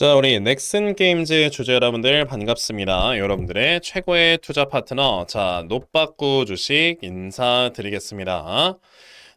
자, 우리 넥슨 게임즈 주주 여러분들 반갑습니다. 여러분들의 최고의 투자 파트너, 자, 노빠꾸 주식 인사드리겠습니다.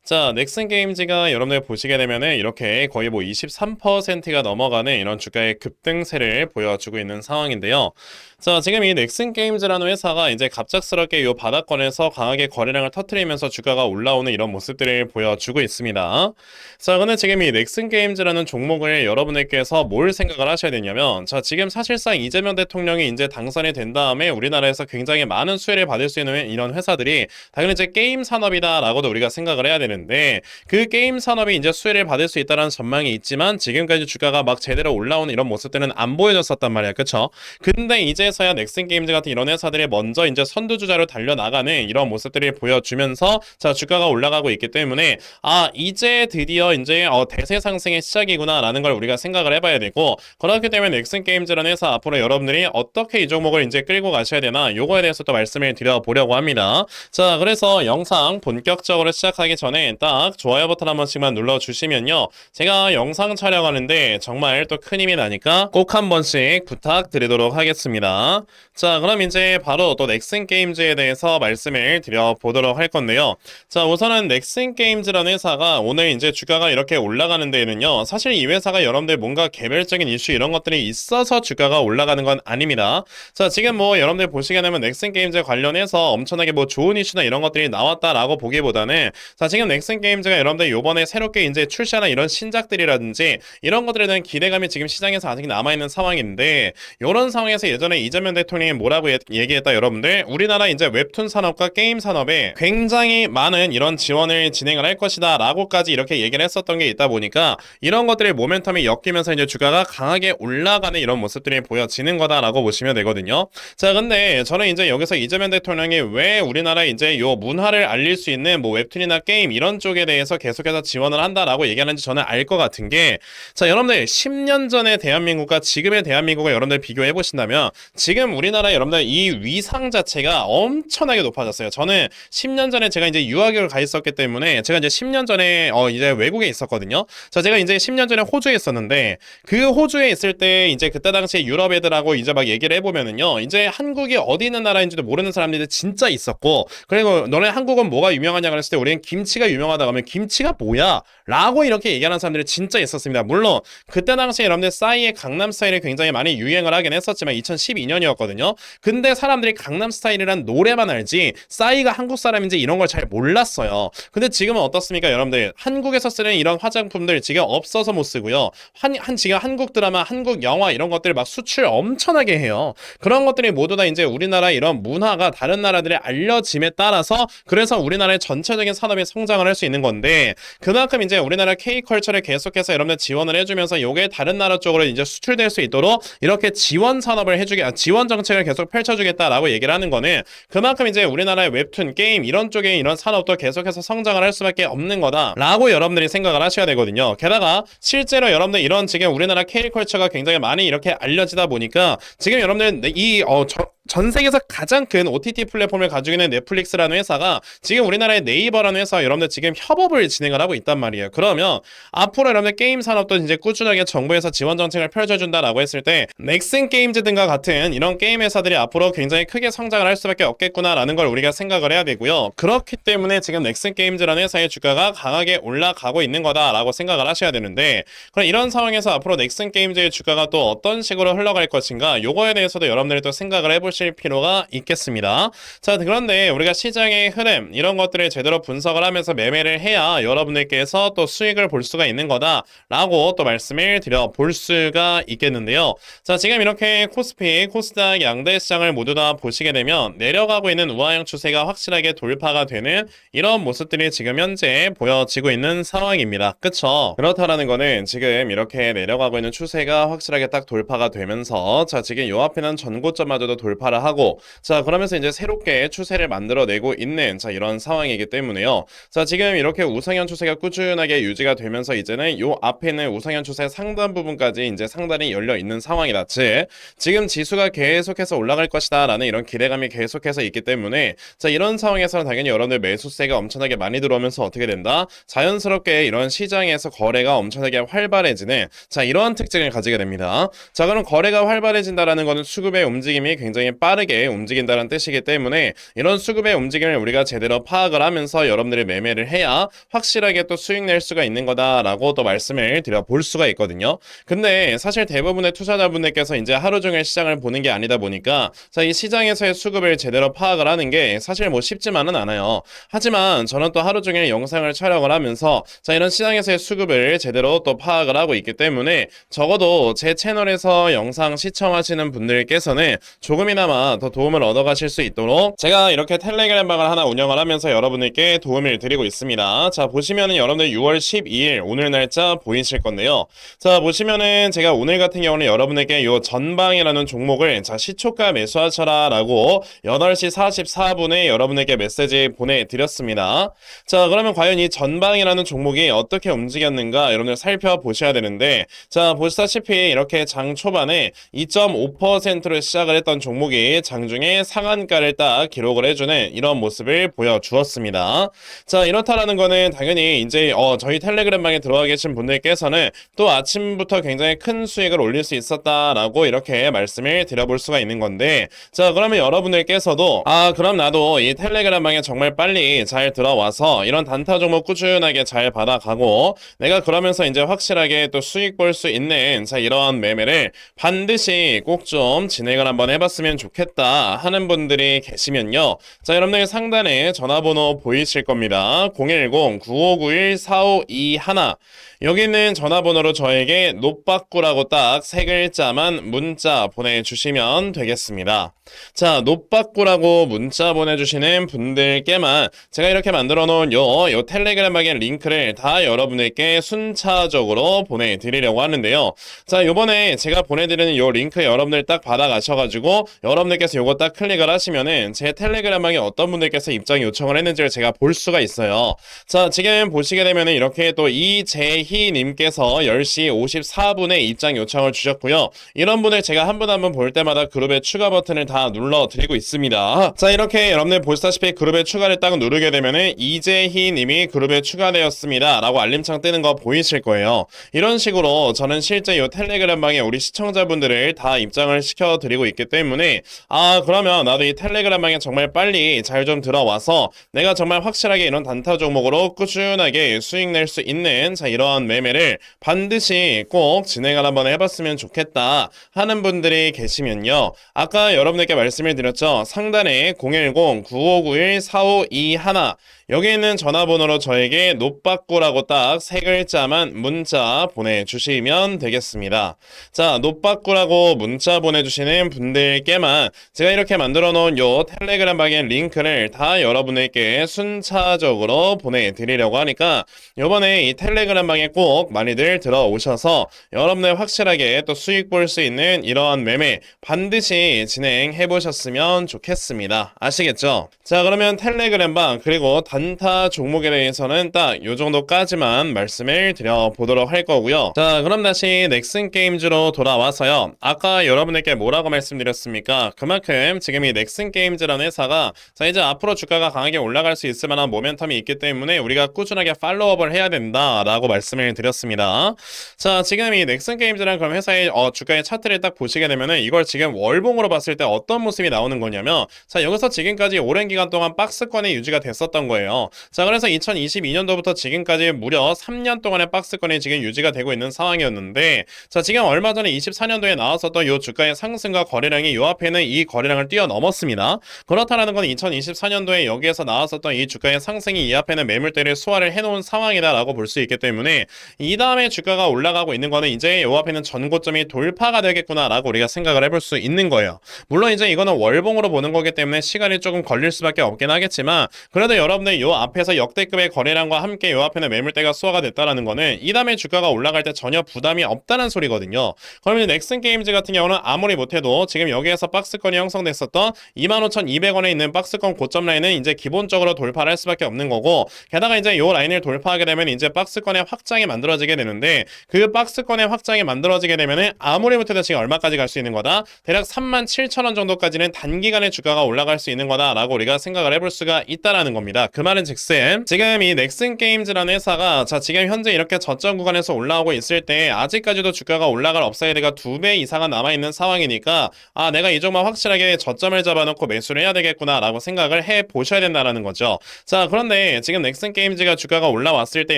자, 넥슨 게임즈가 여러분들 보시게 되면은 이렇게 거의 뭐 23%가 넘어가는 이런 주가의 급등세를 보여주고 있는 상황인데요. 자, 지금 이 넥슨 게임즈라는 회사가 이제 갑작스럽게 이 바닥권에서 강하게 거래량을 터트리면서 주가가 올라오는 이런 모습들을 보여주고 있습니다. 자, 근데 지금 이 넥슨 게임즈라는 종목을 여러분들께서 뭘 생각을 하셔야 되냐면, 자, 지금 사실상 이재명 대통령이 이제 당선이 된 다음에 우리나라에서 굉장히 많은 수혜를 받을 수 있는 이런 회사들이 당연히 이제 게임 산업이다라고도 우리가 생각을 해야 되는 데, 그 게임 산업이 이제 수혜를 받을 수 있다는 전망이 있지만, 지금까지 주가가 막 제대로 올라오는 이런 모습들은 안 보여졌었단 말이야. 그쵸? 근데 이제서야 넥슨 게임즈 같은 이런 회사들이 먼저 이제 선두주자로 달려나가는 이런 모습들을 보여주면서, 자, 주가가 올라가고 있기 때문에, 아, 이제 드디어 이제 어, 대세 상승의 시작이구나라는 걸 우리가 생각을 해봐야 되고 그렇기 때문에 넥슨 게임즈라는 회사 앞으로 여러분들이 어떻게 이 종목을 이제 끌고 가셔야 되나 요거에 대해서 또 말씀을 드려보려고 합니다. 자 그래서 영상 본격적으로 시작하기 전에 딱 좋아요 버튼 한 번씩만 눌러주시면요 제가 영상 촬영하는데 정말 또 큰 힘이 나니까 꼭 한 번씩 부탁드리도록 하겠습니다. 자 그럼 이제 바로 또 넥슨 게임즈에 대해서 말씀을 드려보도록 할 건데요. 자 우선은 넥슨 게임즈라는 회사가 오늘 이제 주가가 이렇게 올라가는 데에는요. 사실 이 회사가 여러분들 뭔가 개별적인 이슈 이런 것들이 있어서 주가가 올라가는 건 아닙니다. 자, 지금 뭐 여러분들 보시게 되면 넥슨 게임즈 관련해서 엄청나게 뭐 좋은 이슈나 이런 것들이 나왔다라고 보기보다는 자, 지금 넥슨 게임즈가 여러분들 요번에 새롭게 이제 출시하는 이런 신작들이라든지 이런 것들에 대한 기대감이 지금 시장에서 아직 남아있는 상황인데 이런 상황에서 예전에 이재명 대통령이 뭐라고 예- 얘기했다 여러분들 우리나라 이제 웹툰 산업과 게임 산업에 굉장히 많은 이런 지원을 진행을 할 것이다 라고까지 이렇게 얘기를 했었던 게 있다 보니까 이런 것들의 모멘텀이 엮이면서 이제 주가가 강하게 올라가는 이런 모습들이 보여지는 거다라고 보시면 되거든요. 자, 근데 저는 이제 여기서 이재명 대통령이 왜 우리나라에 이제 요 문화를 알릴 수 있는 뭐 웹툰이나 게임 이런 쪽에 대해서 계속해서 지원을 한다라고 얘기하는지 저는 알 것 같은 게 자, 여러분들 10년 전의 대한민국과 지금의 대한민국을 여러분들 비교해 보신다면 지금 우리나라 여러분들 이 위상 자체가 엄청나게 높아졌어요. 저는 10년 전에 제가 이제 유학을 가 있었기 때문에 제가 이제 10년 전에 어 이제 외국에 있었거든요. 자, 제가 이제 10년 전에 호주에 있었는데 그 호주에 있을 때 이제 그때 당시에 유럽 애들하고 이제 막 얘기를 해보면은요. 이제 한국이 어디 있는 나라인지도 모르는 사람들이 진짜 있었고 그리고 너네 한국은 뭐가 유명하냐 그랬을 때 우리는 김치가 유명하다 하면 김치가 뭐야? 라고 이렇게 얘기하는 사람들이 진짜 있었습니다. 물론 그때 당시에 여러분들 싸이의 강남 스타일이 굉장히 많이 유행을 하긴 했었지만 2012년이었거든요. 근데 사람들이 강남 스타일이란 노래만 알지 싸이가 한국 사람인지 이런 걸 잘 몰랐어요. 근데 지금은 어떻습니까, 여러분들? 한국에서 쓰는 이런 화장품들 지금 없어서 못 쓰고요. 한, 한 지금 한국 드라마, 한국 영화 이런 것들 막 수출 엄청나게 해요. 그런 것들이 모두 다 이제 우리나라 이런 문화가 다른 나라들에 알려짐에 따라서 그래서 우리나라의 전체적인 산업이 성장 을 할 수 있는 건데 그만큼 이제 우리나라 K컬처를 계속해서 여러분들 지원을 해주면서 요게 다른 나라 쪽으로 이제 수출될 수 있도록 이렇게 지원 산업을 해주게, 아, 지원 정책을 계속 펼쳐주겠다라고 얘기를 하는 거는 그만큼 이제 우리나라의 웹툰, 게임 이런 쪽에 이런 산업도 계속해서 성장을 할 수밖에 없는 거다라고 여러분들이 생각을 하셔야 되거든요. 게다가 실제로 여러분들 이런 지금 우리나라 K컬처가 굉장히 많이 이렇게 알려지다 보니까 지금 여러분들 이 어, 저, 전 세계에서 가장 큰 OTT 플랫폼을 가지고 있는 넷플릭스라는 회사가 지금 우리나라의 네이버라는 회사와 여러분들 지금 협업을 진행을 하고 있단 말이에요. 그러면 앞으로 여러분들 게임 산업도 이제 꾸준하게 정부에서 지원 정책을 펼쳐준다라고 했을 때 넥슨 게임즈 등과 같은 이런 게임 회사들이 앞으로 굉장히 크게 성장을 할 수밖에 없겠구나라는 걸 우리가 생각을 해야 되고요. 그렇기 때문에 지금 넥슨 게임즈라는 회사의 주가가 강하게 올라가고 있는 거다라고 생각을 하셔야 되는데 그럼 이런 상황에서 앞으로 넥슨 게임즈의 주가가 또 어떤 식으로 흘러갈 것인가 요거에 대해서도 여러분들이 또 생각을 해보실 필요가 있겠습니다. 자 그런데 우리가 시장의 흐름 이런 것들을 제대로 분석을 하면서 매매를 해야 여러분들께서 또 수익을 볼 수가 있는 거다라고 또 말씀을 드려 볼 수가 있겠는데요. 자 지금 이렇게 코스피, 코스닥 양대 시장을 모두 다 보시게 되면 내려가고 있는 우하형 추세가 확실하게 돌파가 되는 이런 모습들이 지금 현재 보여지고 있는 상황입니다. 그쵸? 그렇다라는 거는 지금 이렇게 내려가고 있는 추세가 확실하게 딱 돌파가 되면서 자 지금 요 앞에는 전고점마저도 돌파를 하고 자 그러면서 이제 새롭게 추세를 만들어내고 있는 자 이런 상황이기 때문에요. 자 지금 이렇게 우상향 추세가 꾸준하게 유지가 되면서 이제는 요 앞에 있는 우상향 추세 상단 부분까지 이제 상단이 열려 있는 상황이다. 즉 지금 지수가 계속해서 올라갈 것이다 라는 이런 기대감이 계속해서 있기 때문에 자 이런 상황에서는 당연히 여러분들 매수세가 엄청나게 많이 들어오면서 어떻게 된다? 자연스럽게 이런 시장에서 거래가 엄청나게 활발해지는 자 이러한 특징을 가지게 됩니다. 자 그럼 거래가 활발해진다라는 것은 수급의 움직임이 굉장히 빠르게 움직인다는 뜻이기 때문에 이런 수급의 움직임을 우리가 제대로 파악을 하면서 여러분들이 매매 를 해야 확실하게 또 수익 낼 수가 있는 거다라고 또 말씀을 드려 볼 수가 있거든요. 근데 사실 대부분의 투자자분들께서 이제 하루 종일 시장을 보는 게 아니다 보니까 자 이 시장에서의 수급을 제대로 파악을 하는 게 사실 뭐 쉽지만은 않아요. 하지만 저는 또 하루 종일 영상을 촬영을 하면서 자 이런 시장에서의 수급을 제대로 또 파악을 하고 있기 때문에 적어도 제 채널에서 영상 시청하시는 분들께서는 조금이나마 더 도움을 얻어 가실 수 있도록 제가 이렇게 텔레그램 방을 하나 운영을 하면서 여러분들께 도움을 드리고 있습니다. 자 보시면은 여러분들 6월 12일 오늘 날짜 보이실 건데요. 자 보시면은 제가 오늘 같은 경우는 여러분에게 요 전방이라는 종목을 자 시초가 매수하셔라 라고 8시 44분에 여러분에게 메시지 보내 드렸습니다. 자 그러면 과연 이 전방이라는 종목이 어떻게 움직였는가 여러분들 살펴보셔야 되는데 자 보시다시피 이렇게 장 초반에 2.5%로 시작을 했던 종목이 장중에 상한가를 딱 기록을 해주는 이런 모습을 보여주었습니다. 자 이렇다라는 거는 당연히 이제 어, 저희 텔레그램방에 들어와 계신 분들께서는 또 아침부터 굉장히 큰 수익을 올릴 수 있었다라고 이렇게 말씀을 드려볼 수가 있는 건데 자 그러면 여러분들께서도 아 그럼 나도 이 텔레그램방에 정말 빨리 잘 들어와서 이런 단타 종목 꾸준하게 잘 받아가고 내가 그러면서 이제 확실하게 또 수익 볼 수 있는 자 이러한 매매를 반드시 꼭 좀 진행을 한번 해봤으면 좋겠다 하는 분들이 계시면요. 자 여러분들 상단에 전화번호 보이실 겁니다 010-9591-4521 여기 있는 전화번호로 저에게 노빠꾸라고 딱 세 글자만 문자 보내주시면 되겠습니다. 자, 노빠꾸라고 문자 보내주시는 분들께만 제가 이렇게 만들어 놓은 요, 요 텔레그램방의 링크를 다 여러분에게 순차적으로 보내드리려고 하는데요. 자, 요번에 제가 보내드리는 요 링크 여러분들 딱 받아가셔가지고 여러분들께서 요거 딱 클릭을 하시면은 제 텔레그램방에 어떤 분들께서 입장 요청을 했는지를 제가 볼 수가 있어요. 자, 지금 보시게 되면은 이렇게 또 이재희님께서 10시 54분에 입장 요청을 주셨고요. 이런 분을 제가 한 분 한 분 볼 때마다 그룹의 추가 버튼을 다 눌러드리고 있습니다. 자, 이렇게 여러분들 보시다시피 그룹에 추가를 딱 누르게 되면은 이재희님이 그룹에 추가되었습니다. 라고 알림창 뜨는 거 보이실 거예요. 이런 식으로 저는 실제 이 텔레그램방에 우리 시청자분들을 다 입장을 시켜드리고 있기 때문에 아, 그러면 나도 이 텔레그램방에 정말 빨리 잘 좀 들어와서 내가 정말 확실하게 이런 단타 종목으로 꾸준하게 수익 낼 수 있는 자, 이러한 매매를 반드시 꼭 진행을 한번 해봤으면 좋겠다 하는 분들이 계시면요. 아까 여러분들 께 말씀을 드렸죠. 상단에 010-9591-4521 여기 있는 전화번호로 저에게 노빠꾸라고 딱 세 글자만 문자 보내주시면 되겠습니다. 자, 노빠꾸라고 문자 보내주시는 분들께만 제가 이렇게 만들어 놓은 요 텔레그램 방의 링크를 다 여러분에게 순차적으로 보내드리려고 하니까 요번에 이 텔레그램 방에 꼭 많이들 들어오셔서 여러분들 확실하게 또 수익 볼 수 있는 이러한 매매 반드시 진행해 보셨으면 좋겠습니다. 아시겠죠? 자, 그러면 텔레그램 방 그리고 단타 종목에 대해서는 딱 요 정도까지만 말씀을 드려보도록 할 거고요. 자, 그럼 다시 넥슨 게임즈로 돌아와서요. 아까 여러분에게 뭐라고 말씀드렸습니까? 그만큼 지금 이 넥슨 게임즈라는 회사가 자, 이제 앞으로 주가가 강하게 올라갈 수 있을 만한 모멘텀이 있기 때문에 우리가 꾸준하게 팔로우업을 해야 된다라고 말씀을 드렸습니다. 자, 지금 이 넥슨 게임즈라는 그럼 회사의 어, 주가의 차트를 딱 보시게 되면은 이걸 지금 월봉으로 봤을 때 어떤 모습이 나오는 거냐면 자, 여기서 지금까지 오랜 기간 동안 박스권이 유지가 됐었던 거예요. 자, 그래서 2022년도부터 지금까지 무려 3년 동안의 박스권이 지금 유지가 되고 있는 상황이었는데 자, 지금 얼마 전에 24년도에 나왔었던 이 주가의 상승과 거래량이 요 앞에는 이 거래량을 뛰어넘었습니다. 그렇다라는 건 2024년도에 여기에서 나왔었던 이 주가의 상승이 이 앞에는 매물대를 소화를 해놓은 상황이다라고 볼 수 있기 때문에 이 다음에 주가가 올라가고 있는 거는 이제 요 앞에는 전고점이 돌파가 되겠구나라고 우리가 생각을 해볼 수 있는 거예요. 물론 이제 이거는 월봉으로 보는 거기 때문에 시간이 조금 걸릴 수밖에 없긴 하겠지만 그래도 여러분들 여러분들 요 앞에서 역대급의 거래량과 함께 요 앞에는 매물대가 수화가 됐다라는 거는 이 다음에 주가가 올라갈 때 전혀 부담이 없다는 소리거든요. 그러면 넥슨 게임즈 같은 경우는 아무리 못해도 지금 여기에서 박스권이 형성됐었던 25,200원에 있는 박스권 고점 라인은 이제 기본적으로 돌파를 할 수밖에 없는 거고 게다가 이제 요 라인을 돌파하게 되면 이제 박스권의 확장이 만들어지게 되는데 그 박스권의 확장이 만들어지게 되면은 아무리 못해도 지금 얼마까지 갈 수 있는 거다? 대략 37,000원 정도까지는 단기간에 주가가 올라갈 수 있는 거다라고 우리가 생각을 해볼 수가 있다라는 겁니다. 그 말은 즉슨 지금 이 넥슨 게임즈라는 회사가 자 지금 현재 이렇게 저점 구간에서 올라오고 있을 때 아직까지도 주가가 올라갈 업사이드가 두 배 이상은 남아 있는 상황이니까 아 내가 이 정도 확실하게 저점을 잡아놓고 매수를 해야 되겠구나라고 생각을 해 보셔야 된다라는 거죠. 자 그런데 지금 넥슨 게임즈가 주가가 올라왔을 때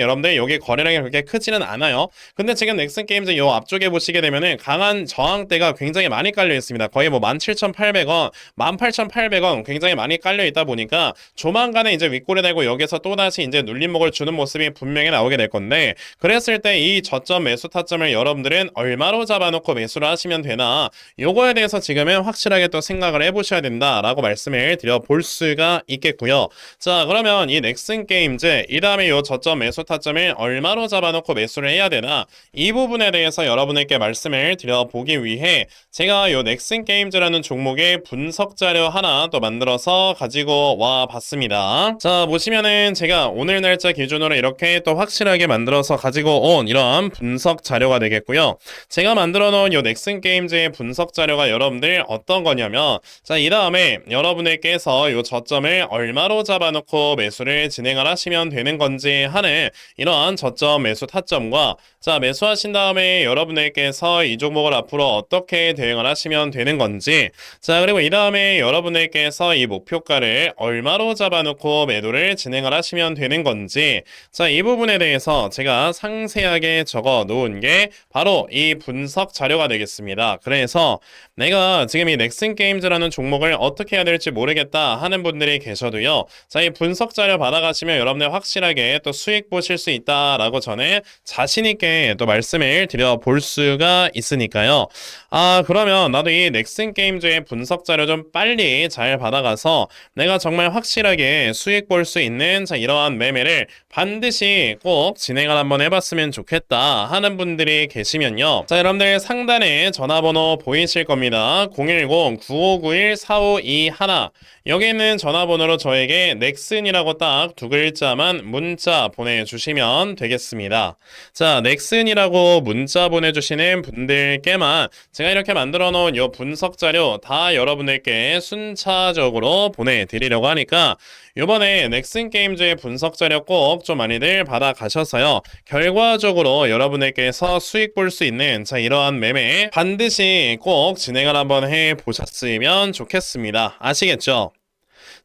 여러분들 여기 거래량이 그렇게 크지는 않아요. 근데 지금 넥슨 게임즈 요 앞쪽에 보시게 되면은 강한 저항대가 굉장히 많이 깔려 있습니다. 거의 뭐 17,800원, 18,800원 굉장히 많이 깔려 있다 보니까 조만간에 이제 윗골 에 달고 여기서 또다시 이제 눌림목을 주는 모습이 분명히 나오게 될 건데 그랬을 때 이 저점 매수 타점을 여러분들은 얼마로 잡아놓고 매수를 하시면 되나 요거에 대해서 지금은 확실하게 또 생각을 해보셔야 된다라고 말씀을 드려 볼 수가 있겠고요. 자 그러면 이 넥슨 게임즈 이 다음에 요 저점 매수 타점을 얼마로 잡아놓고 매수를 해야 되나 이 부분에 대해서 여러분에게 말씀을 드려보기 위해 제가 요 넥슨 게임즈라는 종목의 분석 자료 하나 또 만들어서 가지고 와 봤습니다. 자 보시면은 제가 오늘 날짜 기준으로 이렇게 또 확실하게 만들어서 가지고 온 이런 분석 자료가 되겠고요. 제가 만들어 놓은 요 넥슨 게임즈의 분석 자료가 여러분들 어떤 거냐면 자 이 다음에 여러분들께서 요 저점을 얼마로 잡아놓고 매수를 진행을 하시면 되는 건지 하는 이러한 저점 매수 타점과 자 매수하신 다음에 여러분들께서 이 종목을 앞으로 어떻게 대응을 하시면 되는 건지 자 그리고 이 다음에 여러분들께서 이 목표가를 얼마로 잡아놓고 매도를 진행을 하시면 되는 건지 자 이 부분에 대해서 제가 상세하게 적어 놓은 게 바로 이 분석 자료가 되겠습니다. 그래서 내가 지금 이 넥슨 게임즈라는 종목을 어떻게 해야 될지 모르겠다 하는 분들이 계셔도요. 자, 이 분석 자료 받아가시면 여러분들 확실하게 또 수익 보실 수 있다라고 저는 자신 있게 또 말씀을 드려 볼 수가 있으니까요. 아, 그러면 나도 이 넥슨 게임즈의 분석 자료 좀 빨리 잘 받아가서 내가 정말 확실하게 수익 볼수 있는 자, 이러한 매매를 반드시 꼭 진행을 한번 해봤으면 좋겠다 하는 분들이 계시면요. 자, 여러분들 상단에 전화번호 보이실 겁니다. 010-9591-4521 여기 있는 전화번호로 저에게 넥슨이라고 딱 두 글자만 문자 보내주시면 되겠습니다. 자, 넥슨이라고 문자 보내주시는 분들께만 제가 이렇게 만들어 놓은 이 분석 자료 다 여러분들께 순차적으로 보내드리려고 하니까 이번에 넥슨 게임즈의 분석 자료 꼭 좀 많이들 받아가셔서요. 결과적으로 여러분들께서 수익 볼 수 있는 자 이러한 매매 반드시 꼭 진행을 한번 해 보셨으면 좋겠습니다. 아시겠죠?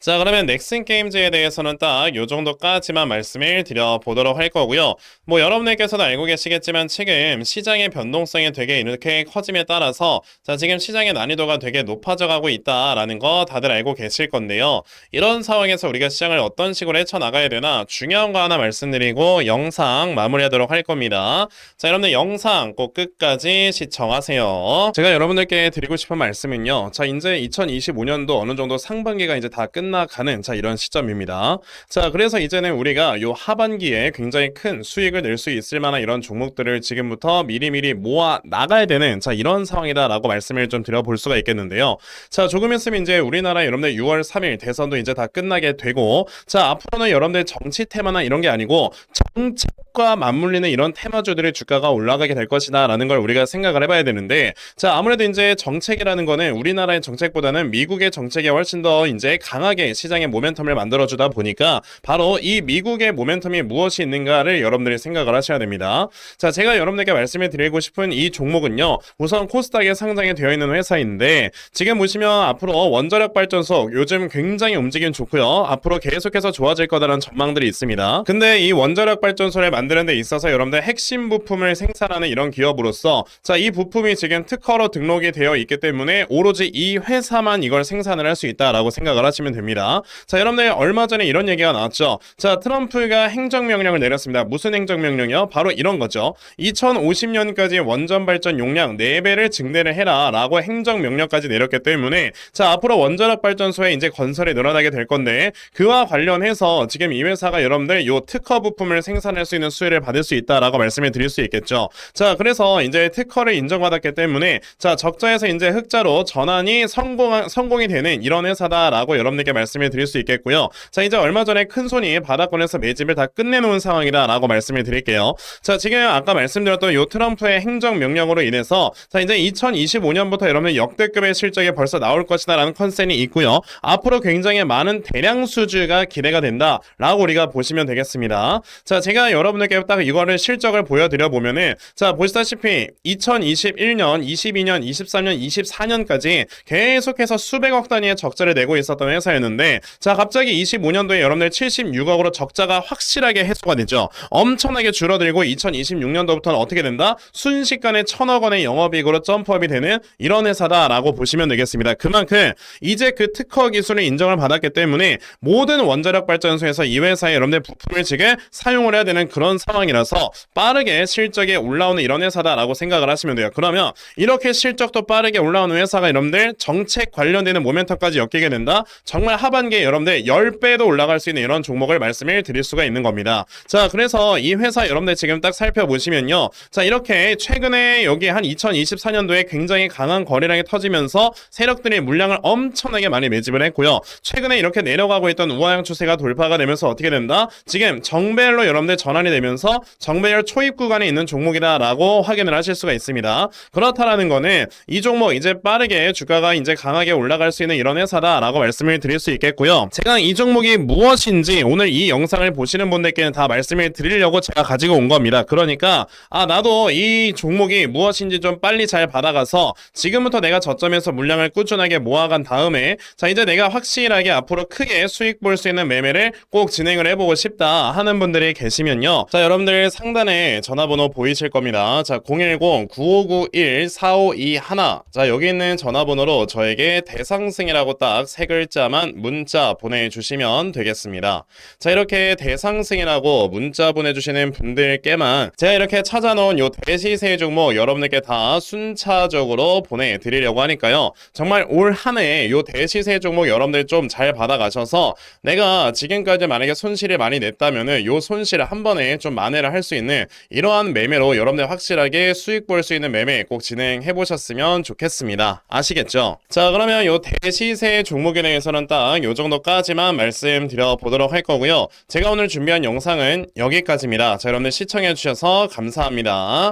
자 그러면 넥슨 게임즈에 대해서는 딱 요 정도까지만 말씀을 드려보도록 할 거고요. 뭐 여러분들께서도 알고 계시겠지만 지금 시장의 변동성이 되게 이렇게 커짐에 따라서 자 지금 시장의 난이도가 되게 높아져 가고 있다라는 거 다들 알고 계실 건데요. 이런 상황에서 우리가 시장을 어떤 식으로 헤쳐나가야 되나 중요한 거 하나 말씀드리고 영상 마무리하도록 할 겁니다. 자 여러분들 영상 꼭 끝까지 시청하세요. 제가 여러분들께 드리고 싶은 말씀은요. 자 이제 2025년도 어느 정도 상반기가 이제 다 끝 나가는 자 이런 시점입니다. 자 그래서 이제는 우리가 요 하반기에 굉장히 큰 수익을 낼 수 있을 만한 이런 종목들을 지금부터 미리미리 모아 나가야 되는 자 이런 상황이다라고 말씀을 좀 드려볼 수가 있겠는데요. 자 조금 있으면 이제 우리나라 여러분들 6월 3일 대선도 이제 다 끝나게 되고 자 앞으로는 여러분들 정치 테마나 이런 게 아니고 정책과 맞물리는 이런 테마주들의 주가가 올라가게 될 것이다라는 걸 우리가 생각을 해봐야 되는데 자 아무래도 이제 정책이라는 거는 우리나라의 정책보다는 미국의 정책이 훨씬 더 이제 강하게 시장의 모멘텀을 만들어주다 보니까 바로 이 미국의 모멘텀이 무엇이 있는가를 여러분들이 생각을 하셔야 됩니다. 자 제가 여러분들께 말씀을 드리고 싶은 이 종목은요 우선 코스닥에 상장이 되어 있는 회사인데 지금 보시면 앞으로 원자력 발전소 요즘 굉장히 움직임 좋고요 앞으로 계속해서 좋아질 거다라는 전망들이 있습니다. 근데 이 원자력 발전소를 만드는 데 있어서 여러분들 핵심 부품을 생산하는 이런 기업으로서 자, 이 부품이 지금 특허로 등록이 되어 있기 때문에 오로지 이 회사만 이걸 생산을 할 수 있다라고 생각을 하시면 됩니다. 자, 여러분들 얼마 전에 이런 얘기가 나왔죠. 자, 트럼프가 행정명령을 내렸습니다. 무슨 행정명령이요? 바로 이런 거죠. 2050년까지 원전 발전 용량 4배를 증대를 해라 라고 행정명령까지 내렸기 때문에 자, 앞으로 원자력 발전소에 이제 건설이 늘어나게 될 건데 그와 관련해서 지금 이 회사가 여러분들 요 특허 부품을 생산할 수 있는 수혜를 받을 수 있다라고 말씀을 드릴 수 있겠죠. 자, 그래서 이제 특허를 인정받았기 때문에 자, 적자에서 이제 흑자로 전환이 성공 성공이 되는 이런 회사다라고 여러분들께 말 씀을 드릴 수 있겠고요. 자, 이제 얼마 전에 큰 손이 바닥권에서 매집을 다 끝내놓은 상황이다라고 말씀을 드릴게요. 자, 지금 아까 말씀드렸던 요 트럼프의 행정 명령으로 인해서 자, 이제 2025년부터 여러분들 역대급의 실적이 벌써 나올 것이다라는 컨센이 있고요. 앞으로 굉장히 많은 대량 수주가 기대가 된다라고 우리가 보시면 되겠습니다. 자, 제가 여러분들께 딱 이거를 실적을 보여드려 보면은 자, 보시다시피 2021년, 22년, 23년, 24년까지 계속해서 수백억 단위의 적자를 내고 있었던 회사였는데 자, 갑자기 25년도에 여러분들 76억으로 적자가 확실하게 해소가 되죠. 엄청나게 줄어들고 2026년도부터는 어떻게 된다? 순식간에 천억 원의 영업이익으로 점프업이 되는 이런 회사다라고 보시면 되겠습니다. 그만큼 이제 그 특허 기술을 인정을 받았기 때문에 모든 원자력 발전소에서 이 회사의 여러분들 부품을 지금 사용을 해야 되는 그런 상황이라서 빠르게 실적이 올라오는 이런 회사다라고 생각을 하시면 돼요. 그러면 이렇게 실적도 빠르게 올라오는 회사가 여러분들 정책 관련되는 모멘텀까지 엮이게 된다. 정말 하반기에 여러분들 10배도 올라갈 수 있는 이런 종목을 말씀을 드릴 수가 있는 겁니다. 자, 그래서 이 회사 여러분들 지금 딱 살펴보시면요. 자, 이렇게 최근에 여기 한 2024년도에 굉장히 강한 거래량이 터지면서 세력들이 물량을 엄청나게 많이 매집을 했고요. 최근에 이렇게 내려가고 있던 우하향 추세가 돌파가 되면서 어떻게 된다? 지금 정배열로 여러분들 전환이 되면서 정배열 초입 구간에 있는 종목이다라고 확인을 하실 수가 있습니다. 그렇다라는 거는 이 종목 이제 빠르게 주가가 이제 강하게 올라갈 수 있는 이런 회사다라고 말씀을 드릴 수 있겠고요. 제가 이 종목이 무엇인지 오늘 이 영상을 보시는 분들께는 다 말씀을 드리려고 제가 가지고 온 겁니다. 그러니까 아 나도 이 종목이 무엇인지 좀 빨리 잘 받아가서 지금부터 내가 저점에서 물량을 꾸준하게 모아간 다음에 자 이제 내가 확실하게 앞으로 크게 수익 볼 수 있는 매매를 꼭 진행을 해보고 싶다 하는 분들이 계시면요. 자 여러분들 상단에 전화번호 보이실 겁니다. 자 010-9591-4521. 자 여기 있는 전화번호로 저에게 대상승이라고 딱 세 글자만 문자 보내주시면 되겠습니다. 자 이렇게 대상승이라고 문자 보내주시는 분들께만 제가 이렇게 찾아놓은 요 대시세 종목 여러분들께 다 순차적으로 보내드리려고 하니까요. 정말 올 한해 요 대시세 종목 여러분들 좀 잘 받아가셔서 내가 지금까지 만약에 손실을 많이 냈다면은 요 손실을 한 번에 좀 만회를 할 수 있는 이러한 매매로 여러분들 확실하게 수익 볼 수 있는 매매 꼭 진행해 보셨으면 좋겠습니다. 아시겠죠? 자 그러면 요 대시세 종목에 대해서는 딱요 정도까지만 말씀드려 보도록 할 거고요. 제가 오늘 준비한 영상은 여기까지입니다. 자 여러분들 시청해 주셔서 감사합니다.